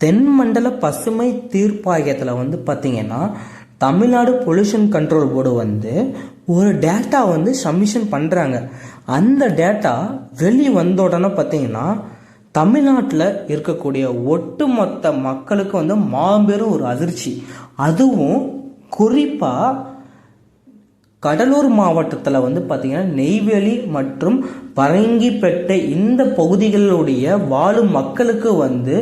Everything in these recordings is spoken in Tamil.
தென்மண்டல பசுமை தீர்ப்பாயத்தில் வந்து பார்த்தீங்கன்னா தமிழ்நாடு பொல்யூஷன் கண்ட்ரோல் போர்டு வந்து ஒரு டேட்டா வந்து சப்மிஷன் பண்ணுறாங்க அந்த டேட்டா வெளி வந்த உடனே பார்த்தீங்கன்னா தமிழ்நாட்டில் இருக்கக்கூடிய ஒட்டுமொத்த மக்களுக்கு வந்து மாபெரும் ஒரு அதிர்ச்சி. அதுவும் குறிப்பாக கடலூர் மாவட்டத்தில் வந்து பார்த்திங்கன்னா நெய்வேலி மற்றும் பரங்கிப்பேட்டை இந்த பகுதிகளுடைய வாழும் மக்களுக்கு வந்து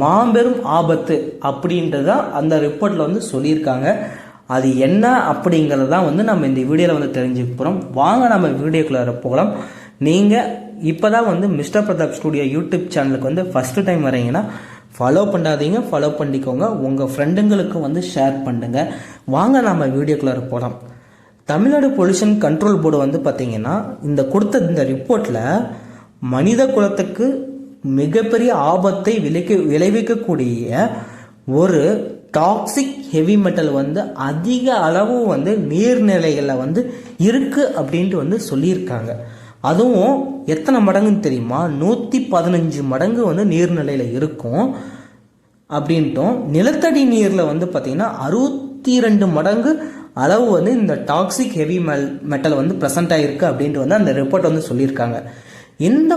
மாபெரும் ஆபத்து அப்படின்றத அந்த ரிப்போர்ட்டில் வந்து சொல்லியிருக்காங்க. அது என்ன அப்படிங்கிறது தான் வந்து நம்ம இந்த வீடியோவில் வந்து தெரிஞ்சுக்க போகிறோம் வாங்க நம்ம வீடியோக்குள்ளே போகலாம். நீங்கள் இப்போ தான் வந்து மிஸ்டர் பிரதாப் ஸ்டூடியோ யூடியூப் சேனலுக்கு வந்து ஃபஸ்ட்டு டைம் வரீங்கன்னா ஃபாலோ பண்ணாதீங்க ஃபாலோ பண்ணிக்கோங்க. உங்கள் ஃப்ரெண்டுங்களுக்கும் வந்து ஷேர் பண்ணுங்கள் வாங்க நம்ம வீடியோக்குள்ளே போகலாம். தமிழ்நாடு பொல்யூஷன் கண்ட்ரோல் போர்டு வந்து பார்த்திங்கன்னா இந்த கொடுத்த இந்த ரிப்போர்ட்டில் மனித குலத்துக்கு மிகப்பெரிய ஆபத்தை விளைக்க விளைவிக்கக்கூடிய ஒரு டாக்ஸிக் ஹெவி மெட்டல் வந்து அதிக அளவு வந்து நீர்நிலைகளில் வந்து இருக்குது அப்படின்ட்டு வந்து சொல்லியிருக்காங்க. அதுவும் எத்தனை மடங்குன்னு தெரியுமா? நூற்றி பதினஞ்சு மடங்கு வந்து நீர்நிலையில் இருக்கும் அப்படின்ட்டும் நிலத்தடி நீரில் வந்து பார்த்திங்கன்னா அறுபத்தி ரெண்டு மடங்கு அளவு வந்து இந்த டாக்ஸிக் ஹெவி மெல் மெட்டல் வந்து ப்ரெசென்ட் ஆகிருக்கு அப்படின்ட்டு வந்து அந்த ரிப்போர்ட் வந்து சொல்லியிருக்காங்க. இந்த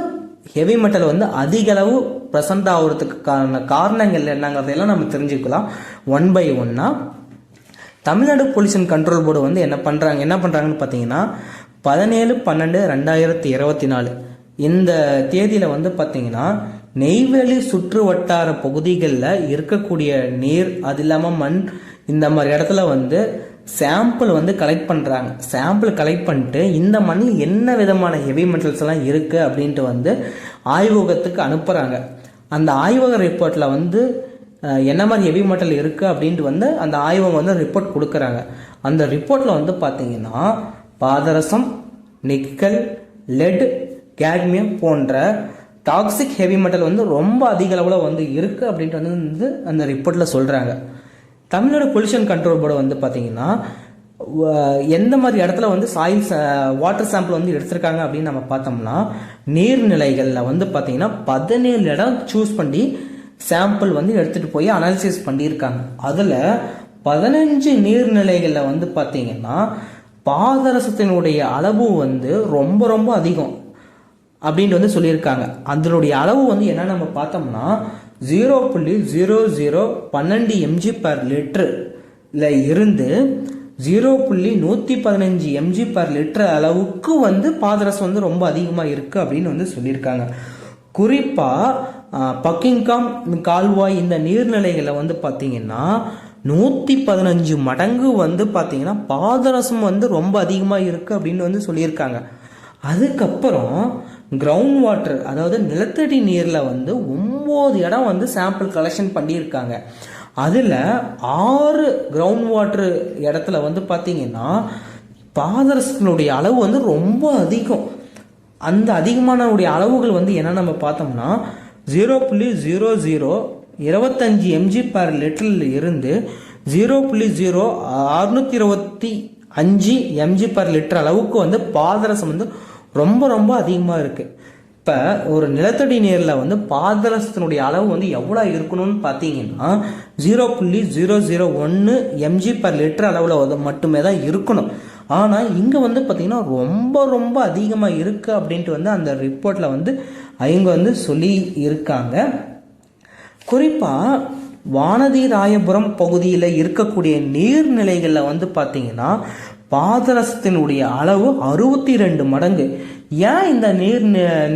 ஹெவி மெட்டல் வந்து அதிக அளவு ப்ரெசென்ட் ஆகிறதுக்கான காரணங்கள் என்னங்கிறதையெல்லாம் நம்ம தெரிஞ்சுக்கலாம். ஒன் பை ஒன்னா தமிழ்நாடு பொல்யூஷன் கண்ட்ரோல் போர்டு வந்து என்ன பண்ணுறாங்க என்ன பண்ணுறாங்கன்னு பார்த்தீங்கன்னா பதினேழு பன்னெண்டு ரெண்டாயிரத்தி இருபத்தி நாலு. இந்த தேதியில் வந்து பார்த்தீங்கன்னா நெய்வேலி சுற்று வட்டார பகுதிகளில் இருக்கக்கூடிய நீர் அது இல்லாமல் மண் இந்த மாதிரி இடத்துல வந்து சாம்பிள் வந்து கலெக்ட் பண்ணுறாங்க சாம்பிள் கலெக்ட் பண்ணிட்டு இந்த மண்ணில் என்ன விதமான ஹெவி மெட்டல்ஸ் எல்லாம் இருக்குது அப்படின்ட்டு வந்து ஆய்வகத்துக்கு அனுப்புகிறாங்க அந்த ஆய்வக ரிப்போர்ட்டில் வந்து என்ன மாதிரி ஹெவி மெட்டல் இருக்குது அப்படின்ட்டு வந்து அந்த ஆய்வகம் வந்து ரிப்போர்ட் கொடுக்குறாங்க. அந்த ரிப்போர்ட்டில் வந்து பார்த்தீங்கன்னா பாதரசம் நிக்கல் லெட் கேட்மியம் போன்ற டாக்ஸிக் ஹெவி மெட்டல் வந்து ரொம்ப அதிக அளவில் வந்து இருக்குது அப்படின்ட்டு வந்து அந்த ரிப்போர்ட்டில் சொல்கிறாங்க தமிழ்நாடு பொல்யூஷன் கண்ட்ரோல் போர்டு வந்து பார்த்தீங்கன்னா எந்த மாதிரி இடத்துல வந்து சாயில் வாட்டர் சாம்பிள் வந்து எடுத்திருக்காங்க அப்படின்னு நம்ம பார்த்தோம்னா நீர்நிலைகளில் வந்து பார்த்தீங்கன்னா பதினேழு இடம் சூஸ் பண்ணி சாம்பிள் வந்து எடுத்துகிட்டு போய் அனாலிசிஸ் பண்ணியிருக்காங்க. அதில் பதினஞ்சு நீர்நிலைகளில் வந்து பார்த்தீங்கன்னா பாதரசத்தினுடைய அளவு வந்து ரொம்ப ரொம்ப அதிகம் அப்படின்ட்டு வந்து சொல்லியிருக்காங்க. அதனுடைய அளவு வந்து என்ன நம்ம பார்த்தோம்னா ஜீரோ புள்ளி ஜீரோ ஜீரோ பன்னெண்டு எம்ஜி பர் லிட்டரில் இருந்து ஜீரோ புள்ளி நூற்றி பதினஞ்சு எம்ஜி பர் லிட்டர் அளவுக்கு வந்து பாதரசம் வந்து ரொம்ப அதிகமாக இருக்குது அப்படின்னு வந்து சொல்லியிருக்காங்க. குறிப்பாக பக்கிங்காம் கால்வாய் இந்த நீர்நிலைகளை வந்து பார்த்திங்கன்னா நூற்றி பதினஞ்சு மடங்கு வந்து பார்த்திங்கன்னா பாதரசம் வந்து ரொம்ப அதிகமாக இருக்குது அப்படின்னு வந்து சொல்லியிருக்காங்க. அதுக்கப்புறம் கிரவுண்ட் வாட்டர் அதாவது நிலத்தடி நீரில் வந்து ஒம்பது இடம் வந்து சாம்பிள் கலெக்ஷன் பண்ணியிருக்காங்க. அதில் ஆறு கிரவுண்ட் வாட்டர் இடத்துல வந்து பார்த்தீங்கன்னா பாதரசங்களுடைய அளவு வந்து ரொம்ப அதிகம். அந்த அதிகமானவுடைய அளவுகள் வந்து என்ன நம்ம பார்த்தோம்னா ஜீரோ புள்ளி ஜீரோ ஜீரோ இருபத்தஞ்சி எம்ஜி பர் லிட்டரில் இருந்து ஜீரோ புள்ளி ஜீரோ அறுநூத்தி இருபத்தி அஞ்சு எம்ஜி பர் லிட்டர் அளவுக்கு வந்து பாதரசம் வந்து ரொம்ப ரொம்ப அதிகமாக இருக்குது இப்போ ஒரு நிலத்தடி நீரில் வந்து பாதரசத்தினுடைய அளவு வந்து எவ்வளோ இருக்கணும்னு பார்த்தீங்கன்னா ஜீரோ புள்ளி ஜீரோ ஜீரோ ஒன்று எம்ஜி பர் லிட்டர் அளவில் வந்து மட்டுமே தான் இருக்கணும். ஆனால் இங்கே வந்து பார்த்திங்கன்னா ரொம்ப ரொம்ப அதிகமாக இருக்குது அப்படின்ட்டு வந்து அந்த ரிப்போர்ட்டில் வந்து அவங்க வந்து சொல்லி இருக்காங்க. குறிப்பாக வானதி ராயபுரம் பகுதியில் இருக்கக்கூடிய நீர்நிலைகளில் வந்து பார்த்தீங்கன்னா பாதரசத்தினுடைய அளவு அறுபத்தி ரெண்டு மடங்கு. ஏன் இந்த நீர்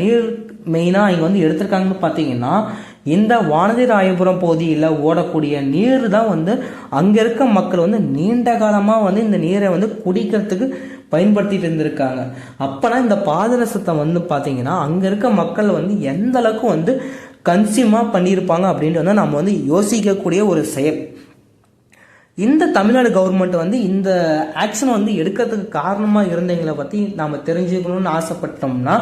நீர் மெயினாக இங்கே வந்து எடுத்திருக்காங்கன்னு பார்த்தீங்கன்னா இந்த வானதி ராயபுரம் பகுதியில் ஓடக்கூடிய நீர் தான் வந்து அங்கே இருக்க மக்கள் வந்து நீண்ட காலமாக வந்து இந்த நீரை வந்து குடிக்கிறதுக்கு பயன்படுத்திட்டு இருந்திருக்காங்க. அப்போனா இந்த பாதரசத்தை வந்து பார்த்தீங்கன்னா அங்கே இருக்க மக்கள் வந்து எந்த அளவுக்கு வந்து கன்சியூமாக பண்ணியிருப்பாங்க அப்படின்ட்டு வந்து நம்ம வந்து யோசிக்கக்கூடிய ஒரு செயல். இந்த தமிழ்நாடு கவர்மெண்ட் வந்து இந்த ஆக்ஷன் வந்து எடுக்கிறதுக்கு காரணமாக இருந்தவங்களை பற்றி நாம் தெரிஞ்சுக்கணும்னு ஆசைப்பட்டோம்னா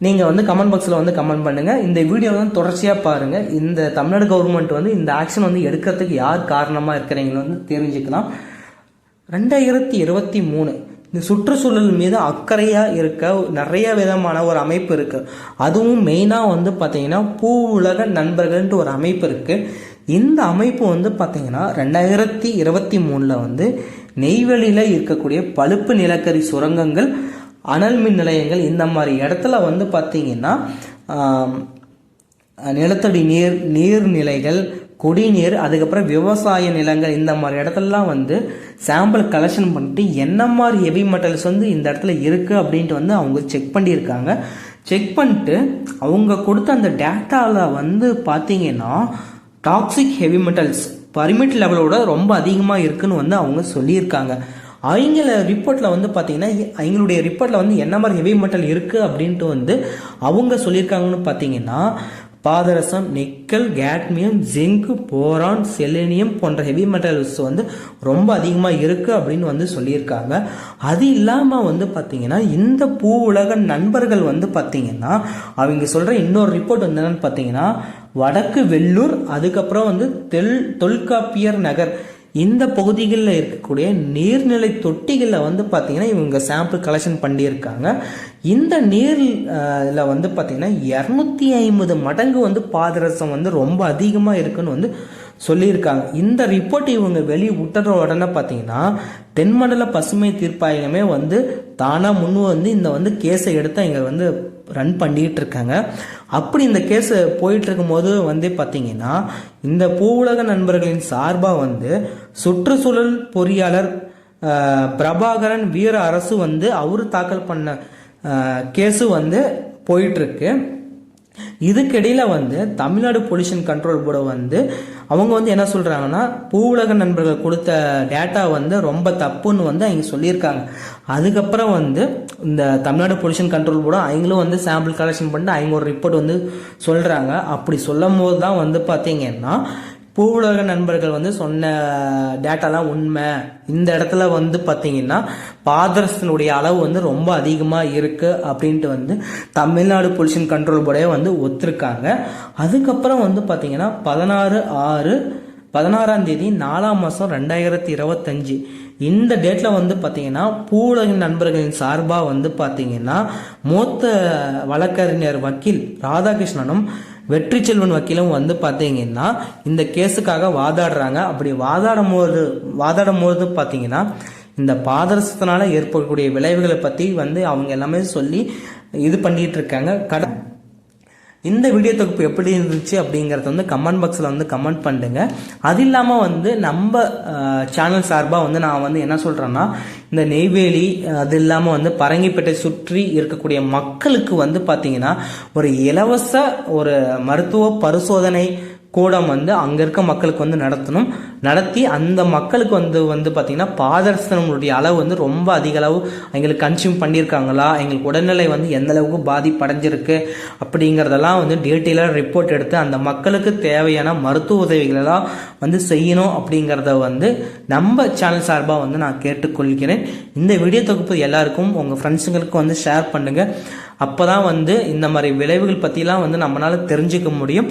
நீங்கள் வந்து கமெண்ட் பாக்ஸில் வந்து கமெண்ட் பண்ணுங்கள் இந்த வீடியோ வந்து தொடர்ச்சியாக பாருங்கள் இந்த தமிழ்நாடு கவர்மெண்ட் வந்து இந்த ஆக்ஷன் வந்து எடுக்கிறதுக்கு யார் காரணமாக இருக்கிறீங்களோ வந்து தெரிஞ்சுக்கலாம். ரெண்டாயிரத்தி இருபத்தி மூணு இந்த சுற்றுச்சூழல் மீது அக்கறையாக இருக்க நிறைய விதமான ஒரு அமைப்பு இருக்குது அதுவும் மெயினாக வந்து பார்த்திங்கன்னா பூ உலக நண்பர்கள்ன்ட்டு ஒரு அமைப்பு இருக்குது இந்த அமைப்பு வந்து பார்த்திங்கன்னா ரெண்டாயிரத்தி இருபத்தி மூணில் வந்து நெய்வேலியில் இருக்கக்கூடிய பழுப்பு நிலக்கரி சுரங்கங்கள் அனல் மின் நிலையங்கள் இந்த மாதிரி இடத்துல வந்து பார்த்திங்கன்னா நிலத்தடி நீர் நீர்நிலைகள் குடிநீர் அதுக்கப்புறம் விவசாய நிலங்கள் இந்த மாதிரி இடத்துலலாம் வந்து சாம்பிள் கலெக்ஷன் பண்ணிட்டு என்ன மாதிரி ஹெவி மெட்டல்ஸ் வந்து இந்த இடத்துல இருக்குது அப்படின்ட்டு வந்து அவங்க செக் பண்ணியிருக்காங்க. செக் பண்ணிட்டு அவங்க கொடுத்த அந்த டேட்டாவில் வந்து பார்த்தீங்கன்னா டாக்ஸிக் ஹெவி மெட்டல்ஸ் பர்மிட் லெவலோட ரொம்ப அதிகமாக இருக்குன்னு வந்து அவங்க சொல்லியிருக்காங்க. அவங்கள ரிப்போர்ட்டில் வந்து பார்த்தீங்கன்னா அவங்களுடைய ரிப்போர்ட்டில் வந்து என்ன மாதிரி ஹெவி மெட்டல் இருக்குது அப்படின்ட்டு வந்து அவங்க சொல்லியிருக்காங்கன்னு பார்த்தீங்கன்னா பாதரசம் nickel cadmium zinc boron selenium போன்ற ஹெவி மெட்டல்ஸ் வந்து ரொம்ப அதிகமாக இருக்குது அப்படின்னு வந்து சொல்லியிருக்காங்க. அது இல்லாமல் வந்து பார்த்தீங்கன்னா இந்த பூ உலக நண்பர்கள் வந்து பார்த்தீங்கன்னா அவங்க சொல்கிற இன்னொரு ரிப்போர்ட் வந்து என்னென்னு பார்த்தீங்கன்னா வடக்கு வெள்ளூர் அதுக்கப்புறம் வந்து தெல் தொல்காப்பியர் நகர். இந்த பகுதிகளில் இருக்கக்கூடிய நீர்நிலை தொட்டிகளில் வந்து பார்த்திங்கன்னா இவங்க சாம்பிள் கலெக்ஷன் பண்ணியிருக்காங்க. இந்த நீர் இதில் வந்து பார்த்திங்கன்னா இரநூத்தி ஐம்பது மடங்கு வந்து பாதரசம் வந்து ரொம்ப அதிகமாக இருக்குன்னு வந்து சொல்லியிருக்காங்க. இந்த ரிப்போர்ட் இவங்க வெளியே விட்டுற உடனே பார்த்தீங்கன்னா தென்மண்டல பசுமை தீர்ப்பாயமே வந்து தானாக முன் வந்து இந்த வந்து கேஸை எடுத்து இங்கே வந்து ரன் பண்ணிக்கிட்டு இருக்காங்க அப்படி இந்த கேஸ் போயிட்டு இருக்கும்போது வந்து பார்த்திங்கன்னா இந்த பூவுலக நண்பர்களின் சார்பாக வந்து சுற்றுச்சூழல் பொறியாளர் பிரபாகரன் வீர அரசு வந்து அவர் தாக்கல் பண்ண கேஸு வந்து போயிட்டுருக்கு. இதுக்கிடையில் வந்து தமிழ்நாடு பொல்யூஷன் கண்ட்ரோல் போர்டு வந்து அவங்க வந்து என்ன சொல்கிறாங்கன்னா பூவுலக நண்பர்கள் கொடுத்த டேட்டா வந்து ரொம்ப தப்புன்னு வந்து அவங்க சொல்லியிருக்காங்க. அதுக்கப்புறம் வந்து இந்த தமிழ்நாடு பொல்யூஷன் கண்ட்ரோல் போர்டு அவங்களும் வந்து சாம்பிள் கலெக்ஷன் பண்ணிட்டு அவங்க ஒரு ரிப்போர்ட் வந்து சொல்கிறாங்க அப்படி சொல்லும் போது தான் வந்து பார்த்தீங்கன்னா பூவுலக நண்பர்கள் வந்து சொன்ன டேட்டாலாம் உண்மை. இந்த இடத்துல வந்து பார்த்தீங்கன்னா பாதரசத்தினுடைய அளவு வந்து ரொம்ப அதிகமாக இருக்குது அப்படின்ட்டு வந்து தமிழ்நாடு பொல்யூஷன் கண்ட்ரோல் போர்டே வந்து ஒத்துருக்காங்க. அதுக்கப்புறம் வந்து பார்த்தீங்கன்னா பதினாறு ஆறு பதினாறாம் தேதி நாலாம் மாதம் ரெண்டாயிரத்தி இருபத்தஞ்சு. இந்த டேட்டில் வந்து பார்த்தீங்கன்னா பூவுலகின் நண்பர்களின் சார்பாக வந்து பார்த்தீங்கன்னா மூத்த வழக்கறிஞர் வக்கீல் ராதாகிருஷ்ணனும் வெற்றி செல்வன் வக்கீலும் வந்து பார்த்தீங்கன்னா இந்த கேஸுக்காக வாதாடுறாங்க. அப்படி வாதாடும் போது வாதாடும் போது பார்த்தீங்கன்னா இந்த பாதரசத்தினால ஏற்படக்கூடிய விளைவுகளை பற்றி வந்து அவங்க எல்லாமே சொல்லி இது பண்ணிகிட்டு இருக்காங்க. கடன் இந்த வீடியோ தொகுப்பு எப்படி இருந்துச்சு அப்படிங்கிறத வந்து கமெண்ட் பாக்ஸில் வந்து கமெண்ட் பண்ணுங்க. அது இல்லாமல் வந்து நம்ம சேனல் சார்பாக வந்து நான் வந்து என்ன சொல்கிறேன்னா இந்த நெய்வேலி அது இல்லாமல் வந்து பரங்கிப்பேட்டை சுற்றி இருக்கக்கூடிய மக்களுக்கு வந்து பார்த்திங்கன்னா ஒரு இலவச ஒரு மருத்துவ பரிசோதனை கூடம் வந்து அங்கே இருக்க மக்களுக்கு வந்து நடத்தணும். நடத்தி அந்த மக்களுக்கு வந்து வந்து பார்த்திங்கன்னா பாதர்சனங்களுடைய அளவு வந்து ரொம்ப அதிக அளவு எங்களுக்கு கன்சியூம் பண்ணியிருக்காங்களா? எங்களுக்கு உடல்நிலை வந்து எந்த அளவுக்கு பாதிப்படைஞ்சிருக்கு? அப்படிங்கிறதெல்லாம் வந்து டீட்டெயிலாக ரிப்போர்ட் எடுத்து அந்த மக்களுக்கு தேவையான மருத்துவ உதவிகளெல்லாம் வந்து செய்யணும் அப்படிங்கிறத வந்து நம்ம சேனல் சார்பாக வந்து நான் கேட்டுக்கொள்கிறேன். இந்த வீடியோ தொகுப்பு எல்லாருக்கும் உங்கள் ஃப்ரெண்ட்ஸுங்களுக்கும் வந்து ஷேர் பண்ணுங்கள் அப்போ தான் வந்து இந்த மாதிரி விளைவுகள் பற்றிலாம் வந்து நம்மளால் தெரிஞ்சுக்க முடியும்.